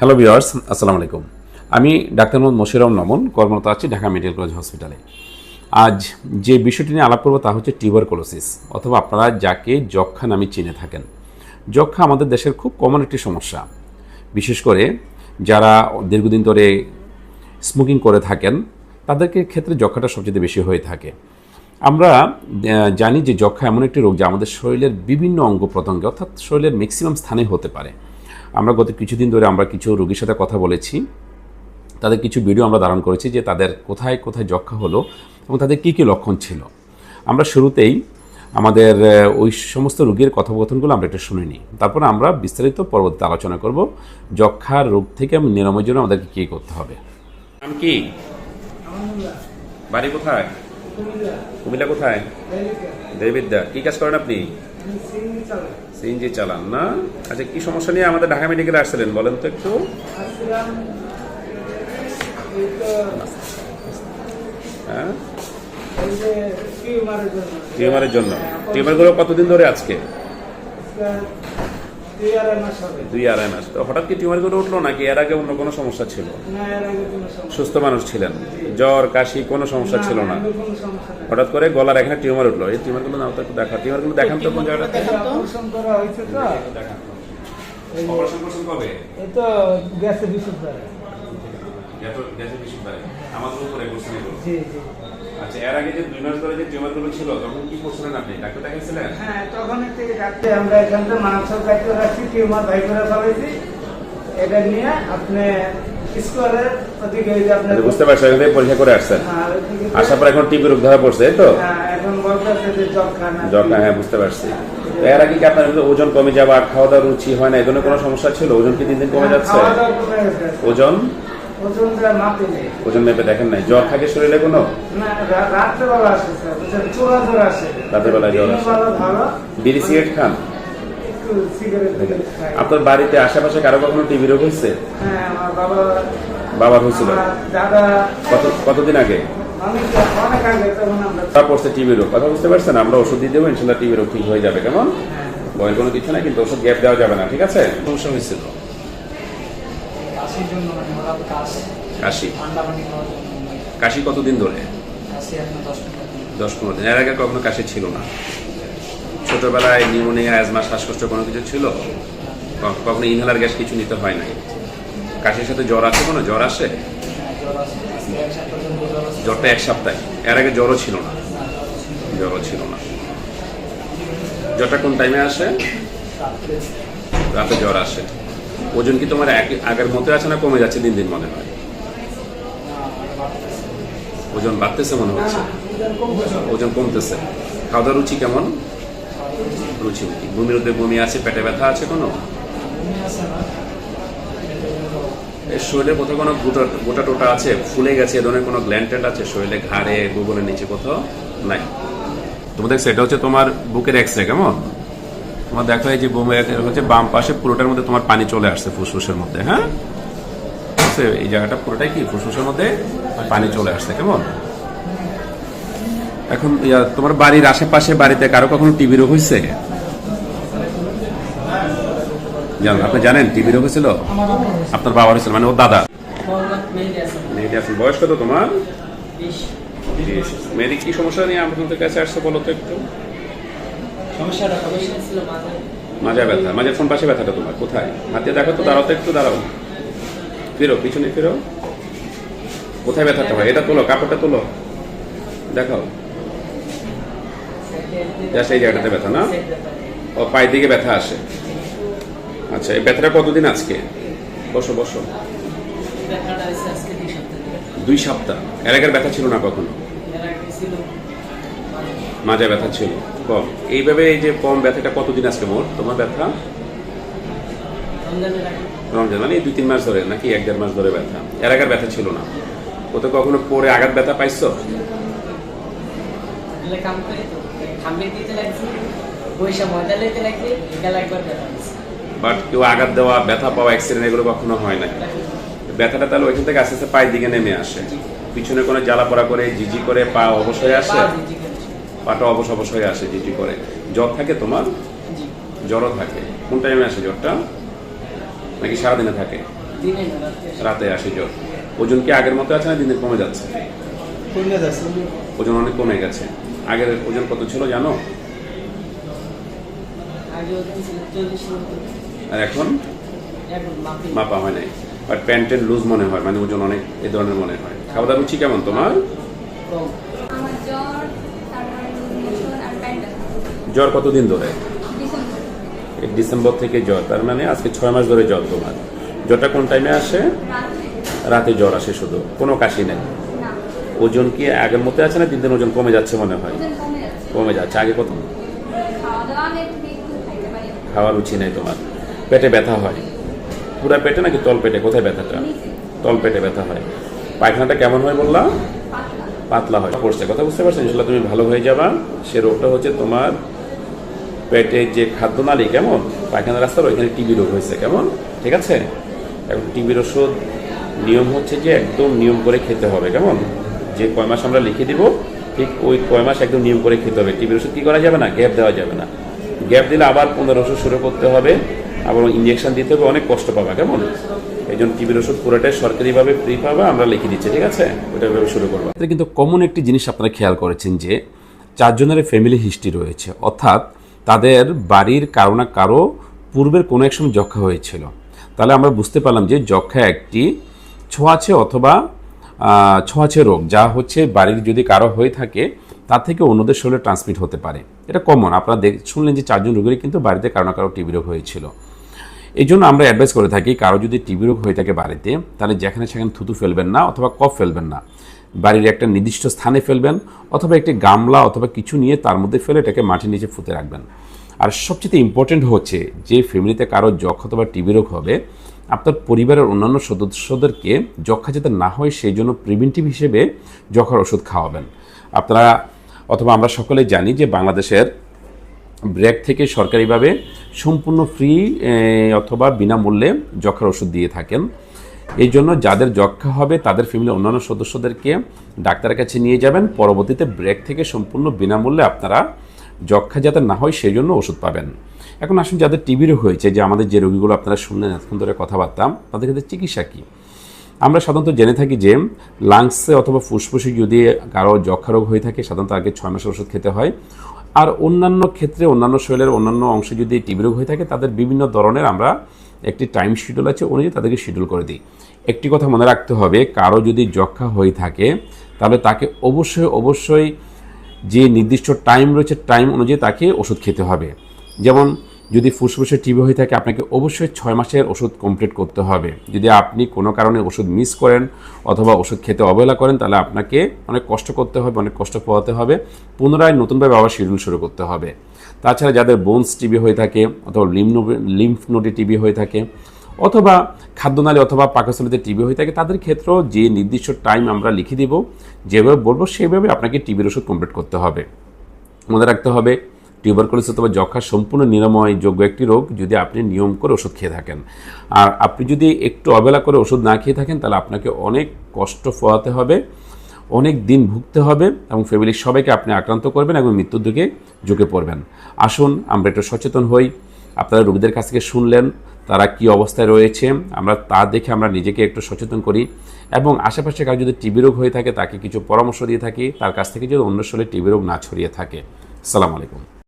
Hello viewers আসসালামু আলাইকুম আমি ডাক্তার মোহাম্মদ মশিরাম নমন, কর্মরত আছি ঢাকা মেডিকেল কলেজ হসপিটালে আজ যে বিষয়টি নিয়ে আলাপ করব তা হচ্ছে টিউবারকুলোসিস অথবা আপনারা যাকে যক্ষা নামে চিনে থাকেন। যক্ষা আমাদের দেশের খুব কমন একটি সমস্যা। বিশেষ করে যারা দীর্ঘদিন ধরে স্মোকিং করে থাকেন, তাদেরকে ক্ষেত্রে যক্ষাটা সবচেয়ে বেশি হয়ে থাকে। আমরা জানি যে যক্ষা এমন একটি রোগ যা আমাদের শরীরের বিভিন্ন অঙ্গ প্রত্যঙ্গে, অর্থাৎ শরীরের ম্যাক্সিমাম স্থানে হতে পারে। আমরা গত কিছুদিন ধরে আমরা কিছু রোগীর সাথে কথা বলেছি। তাদের কিছু ভিডিও আমরা ধারণ করেছি যে তাদের কোথায় কোথায় যক্ষা হলো এবং তাদের কী কী লক্ষণ ছিল। আমরা শুরুতেই আমাদের ওই সমস্ত রোগীর কথোপকথনগুলো আমরা একটু শুনে নিই। তারপর আমরা বিস্তারিত পরবর্তীতে আলোচনা করব যক্ষার রোগ থেকে আমি নিরাময়ের জন্য আমাদেরকে কী করতে হবে। কি? বাড়ি কোথায়? কুমিল্লা। কোথায়? দেবিদ্যা কি কাজ করেন আপনি? সিএনজি চালান না? আচ্ছা কি সমস্যা নিয়ে আমাদের ঢাকা মেডিকেলে আসছিলেন? বলেন তো একটু। হ্যাঁ? টিউমারের জন্য। টিউমারগুলো কতদিন ধরে আজকে দুই আড়াই মাস তো হঠাৎ কি টিউমারগুলো উঠল নাকি এর আগে অন্য কোনো সমস্যা ছিল? না এর আগে কোনো সমস্যা সুস্থ মানুষ ছিলেন। জ্বর কাশি কোনো সমস্যা ছিল না। হঠাৎ করে গলার এখানে টিউমার উঠল। এই টিউমারগুলো নাও তো একটু দেখা টিউমারগুলো দেখান তো কোন করা আমাদের উপরে আচ্ছা এর আগে যে দুই মাস ধরে যে টিউমারগুলো ছিল তখন কি করছিলেন আপনি? ডাক্তার দেখাইছিলেন? হ্যাঁ তখন ডাক্তার আমরা এখান থেকে মাংস কাটিয়ে রাখছি টিউমার বাই করে এটা নিয়ে আপনি স্কোয়ারের ওদিকে যে আপনার আচ্ছা, বুঝতে পারছি এখান থেকে পরীক্ষা করে আসছেন। হ্যাঁ, আসার পর এখন টিবি রোগ ধরা পড়ছে তো? হ্যাঁ, এখন বলতেছে যে যক্ষা না হ্যাঁ বুঝতে পারছি। তো এর আগে কি আপনার ওজন কমে যাওয়া খাওয়া দাওয়া রুচি হয় না এই ধরনের কোনো সমস্যা ছিল? ওজন কি দিন দিন কমে যাচ্ছে? কমে গেছে। ওজন? ওজন মেপে দেখেন নাই। জ্বর থাকে শরীরে কোনো? না রা- রাত্রেবেলা আসে স্যার বুঝছেন? চোরা জ্বর আসে। বিড়ি সিগারেট খান? আপনার বাড়িতে আশেপাশে কারও কখনো টিভি রোগ হয়েছে? হ্যাঁ বাবা বাবার হয়েছিল? কত কতদিন আগে? পড়ছে টিবি রোগ। কথা বুঝতে পারছেন? আমরা ওষুধ দিয়ে দেবো ইনশাল্লাহ টিবি রোগ ঠিক হয়ে যাবে। কেমন? হ্যাঁ। ভয়ের কোনো কিছু না কিন্তু ওষুধ গ্যাপ দেওয়া যাবে না ঠিক আছে? সমস্যা হয়েছিল। কাশির জন্য মানে ওরা কাশ। কাশি? ঠান্ডা পানি খাওয়ার জন্য কাশি কতদিন ধরে? কাশি এখন দশ পনেরো দিন। এর আগে কখনো কাশি ছিল না? ছোটবেলায় নিউমোনিয়া অ্যাজমা শ্বাসকষ্ট কোনো কিছু ছিল? কখনো ইনহেলার গ্যাস কিছু নিতে হয় নাই? কাশির সাথে জ্বর আসে কোনো? জ্বর আসে? আছে। জ্বরটা এক সপ্তাহে। এর আগে জ্বরও ছিল না। জ্বরও ছিল না। জ্বরটা কোন টাইমে আসে? রাতে জ্বর আসে। ওজন কি তোমার আগের মতো আছে না কমে যাচ্ছে দিন দিন মনে হয়? ওজন বাড়তেছে মনে হচ্ছে? ওজন কমতেছে। খাওয়া দাওয়ার রুচি কেমন? রুচি বমির মধ্যে বমি আছে? পেটে ব্যথা আছে কোনো? শরীরে কোথাও কোনো গোটা গোটা টোটা আছে? ফুলে গেছে? এ ধরনের কোনো গ্ল্যান্ড আছে? শরীরে ঘাড়ে গুগলের নিচে কোথাও? নাই। তোমাদের সেটা হচ্ছে তোমার বুকের এক্স রে কেমন? তোমার দেখো এই যে বমি হচ্ছে বাম পাশে পুরোটার মধ্যে তোমার পানি চলে আসছে ফুসফুসের মধ্যে হ্যাঁ? এই জায়গাটা পুরোটাই কি? ফুসফুসের মধ্যে পানি চলে আসছে কেমন? এখন তোমার বাড়ির আশেপাশে বাড়িতে কারও কখনো টিভি রোগ হয়েছে? আপনি জানেন টিভি রোগ হয়েছিল? আপনার বাবার হয়েছিল মানে ও দাদা। মেয়েটি আছে বয়স কত তোমার। মেয়েটি কি সমস্যা নিয়ে আপনাদের কাছে আসছে বলো তো একটু? সমস্যাটা কবে মাজা ব্যথা মাঝে ফোন পাশে ব্যথাটা তোমার কোথায়? হাতে দেখো তো দাঁড়াও তো একটু দাঁড়াও। ফিরো পিছনে ফিরো। কোথায় ব্যথাটা হয়? এটা তোলো কাপড়টা তোলো। দেখাও। জাস্ট এই জায়গাটাতে ব্যথা না? ও পায়ের দিকে ব্যথা আসে। আচ্ছা এই ব্যথাটা কতদিন আজকে? বসো বসো। দুই সপ্তাহ এর আগের ব্যথা ছিল না কখনো? মাজা ব্যথা ছিল। কম। এইভাবে এই যে কম ব্যথাটা কতদিন আজকে মোট? তোমার ব্যথা? রমজান মানে দুই তিন মাস ধরে নাকি এক দেড় মাস ধরে ব্যথা? এর আগের ব্যথা ছিল না। ও তো কখনো পরে আঘাত ব্যথা পাইছো। বাট কেউ আঘাত দেওয়া ব্যথা পাওয়া অ্যাক্সিডেন্ট এগুলো কখনো হয় না ব্যথাটা তাহলে ওইখান থেকে আস্তে আস্তে পায়ের দিকে নেমে আসে। পিছনে কোনো জ্বালা পড়া করে জিজি করে পা অবশ্যই আসে। পাটা অবশ অবশ হয়ে আসে জিজি করে। জ্বর থাকে তোমার? জ্বরও থাকে। কোন টাইমে আসে জ্বরটা? নাকি সারাদিনে থাকে। রাতে আসে জ্বর। ওজন কি আগের মতো আছে না দিন দিন কমে যাচ্ছে। ওজন অনেক কমে গেছে। আগের ওজন কত ছিল জানো? আর এখন? এখন মাপা। হয় নাই। বাট প্যান্টের লুজ মনে হয় মানে ওজন অনেক এ ধরনের মনে হয়। খাওয়া দাওয়া রুচি কেমন তোমার কম আমার জ্বর তারপরে মোশন আর প্যান্ডেল জ্বর কতদিন ধরে? ডিসেম্বর ডিসেম্বর থেকে জ্বর তার মানে আজকে ছয় মাস ধরে জ্বর তোমার। জ্বরটা কোন টাইমে আসে? রাতে জ্বর আসে শুধু কোনো কাশি নেই। ওজন কি আগের মতো আছে না দিন দিন ওজন কমে যাচ্ছে মনে হয়? কমে যাচ্ছে। আগে কত? খাওয়া রুচি নেই তোমার। পেটে ব্যথা হয়। পুরা পেটে নাকি তল পেটে? কোথায় ব্যথাটা? তল পেটে ব্যথা হয়। পায়খানাটা কেমন হয় বললাম পাতলা। পাতলা হয়। পড়ছে কথা বুঝতে পারছেন? ইনশাল্লাহ তুমি ভালো হয়ে যাবা। সে রোগটা হচ্ছে তোমার পেটে যে খাদ্য খাদ্যনালী কেমন? পায়খানা রাস্তার ওইখানে টিবি রোগ হয়েছে, কেমন? ঠিক আছে? এখন টিবির ওষুধ নিয়ম হচ্ছে যে একদম নিয়ম করে খেতে হবে, কেমন? যে কয় মাস আমরা লিখে দিব, ঠিক ওই কয় মাস একদম নিয়ম করে খেতে হবে। টিবির ওষুধ কি করা যাবে না? গ্যাপ দেওয়া যাবে না। গ্যাপ দিলে আবার পনেরো ওষুধ শুরু করতে হবে, আবার ইঞ্জেকশন দিতে হবে, অনেক কষ্ট পাবা, কেমন? এই জন্য টিবির ওষুধ পুরোটাই সরকারিভাবে ফ্রি পাবে, আমরা লিখে দিচ্ছি, ঠিক আছে? ওটা ভাবে শুরু করব। কিন্তু কমন একটি জিনিস আপনারা খেয়াল করেছেন যে চারজনের ফ্যামিলি হিস্ট্রি রয়েছে। অর্থাৎ তাদের বাড়ির কারও না কারও পূর্বের কোনো এক সময় যক্ষা হয়েছিল। তাহলে আমরা বুঝতে পারলাম যে যক্ষা একটি ছোঁয়াচে অথবা ছোঁয়াচে রোগ, যা হচ্ছে বাড়ির যদি কারও হয়ে থাকে, তার থেকে অন্যদের শরীরে ট্রান্সমিট হতে পারে। এটা কমন আপনারা দেখ, শুনলেন যে চারজন রোগীরই কিন্তু বাড়িতে কারও না কারও টিবি রোগ হয়েছিল। এই জন্য আমরা অ্যাডভাইস করে থাকি, কারও যদি টিবি রোগ হয়ে থাকে বাড়িতে, তাহলে যেখানে সেখানে থুতু ফেলবেন না অথবা কফ ফেলবেন না। বাড়ির একটা নির্দিষ্ট স্থানে ফেলবেন, অথবা একটি গামলা অথবা কিছু নিয়ে তার মধ্যে ফেলে এটাকে মাটির নিচে ফুতে রাখবেন। আর সবচেয়ে ইম্পর্টেন্ট হচ্ছে যে ফ্যামিলিতে কারও যক্ষ অথবা টিবি রোগ হবে, আপনার পরিবারের অন্যান্য সদস্যদেরকে যক্ষা যাতে না হয় সেই জন্য প্রিভেন্টিভ হিসেবে যক্ষার ওষুধ খাওয়াবেন। আপনারা অথবা আমরা সকলে জানি যে বাংলাদেশের ব্র্যাক থেকে সরকারিভাবে সম্পূর্ণ ফ্রি অথবা বিনামূল্যে যক্ষার ওষুধ দিয়ে থাকেন। এই জন্য যাদের যক্ষা হবে, তাদের ফ্যামিলির অন্যান্য সদস্যদেরকে ডাক্তারের কাছে নিয়ে যাবেন। পরবর্তীতে ব্রেক থেকে সম্পূর্ণ বিনামূল্যে আপনারা যক্ষা যাতে না হয়, সেই জন্য ওষুধ পাবেন। এখন আসুন যাদের টিবি রোগ হয়েছে, যে আমাদের যে রোগীগুলো আপনারা শুনলেন এতক্ষণ ধরে কথাবার্তা, তাদের ক্ষেত্রে চিকিৎসা কী? আমরা সাধারণত জেনে থাকি যে লাংসে অথবা ফুসফুসে যদি কারও যক্ষা রোগ হয়ে থাকে, সাধারণত আগে ছয় মাসের ওষুধ খেতে হয়। আর অন্যান্য ক্ষেত্রে অন্যান্য শরীরের অন্যান্য অংশে যদি টিবি রোগ হয়ে থাকে, তাদের বিভিন্ন ধরনের আমরা একটি টাইম শিডিউল আছে, অনুযায়ী তাদেরকে শিডিউল করে দিই। একটি কথা মনে রাখতে হবে, কারও যদি যক্ষা হয়ে থাকে, তাহলে তাকে অবশ্যই অবশ্যই যে নির্দিষ্ট টাইম রয়েছে টাইম অনুযায়ী তাকে ওষুধ খেতে হবে। যেমন, যদি ফুসফুসে টিবি হয়ে থাকে, আপনাকে অবশ্যই ছয় মাসের ওষুধ কমপ্লিট করতে হবে। যদি আপনি কোনো কারণে ওষুধ মিস করেন অথবা ওষুধ খেতে অবহেলা করেন, তাহলে আপনাকে অনেক কষ্ট করতে হবে, অনেক কষ্ট পোহাতে হবে। পুনরায় নতুনভাবে আবার শিডিউল শুরু করতে হবে। তাছাড়া যাদের বোনস টিবি হয়ে থাকে, অথবা লিম্ফ লিম্ফ নোডে টিবি হয়ে থাকে, অথবা খাদ্যনালী অথবা পাকস্থলিতে টিবি হয়ে থাকে, তাদের ক্ষেত্রেও যে নির্দিষ্ট টাইম আমরা লিখে দিব, যেভাবে বলব সেভাবে আপনাকে টিবির ওষুধ কমপ্লিট করতে হবে। মনে রাখতে হবে টিউবারকুলোসিস অথবা যক্ষা সম্পূর্ণ নিরাময় যোগ্য একটি রোগ যদি আপনি নিয়ম করে ওষুধ খেয়ে থাকেন। আর আপনি যদি একটু অবেলা করে ওষুধ না খেয়ে থাকেন, তাহলে আপনাকে অনেক কষ্ট পোহাতে হবে। অনেক দিন ভুগতে হবে এবং ফ্যামিলির সবাইকে আপনি আক্রান্ত করবেন এবং মৃত্যুর দিকে ঝুঁকে পড়বেন। আসুন, আমরা একটু সচেতন হই। আপনারা রোগীদের কাছ থেকে শুনলেন, তারা কি অবস্থায় রয়েছে, আমরা তা দেখে আমরা নিজেকে একটু সচেতন করি এবং আশেপাশে কারও যদি টিবি রোগ হয়ে থাকে, তাকে কিছু পরামর্শ দিয়ে থাকি, তার কাছ থেকে যদি অন্য শরীরে টিবি রোগ না ছড়িয়ে থাকে। সালাম আলাইকুম।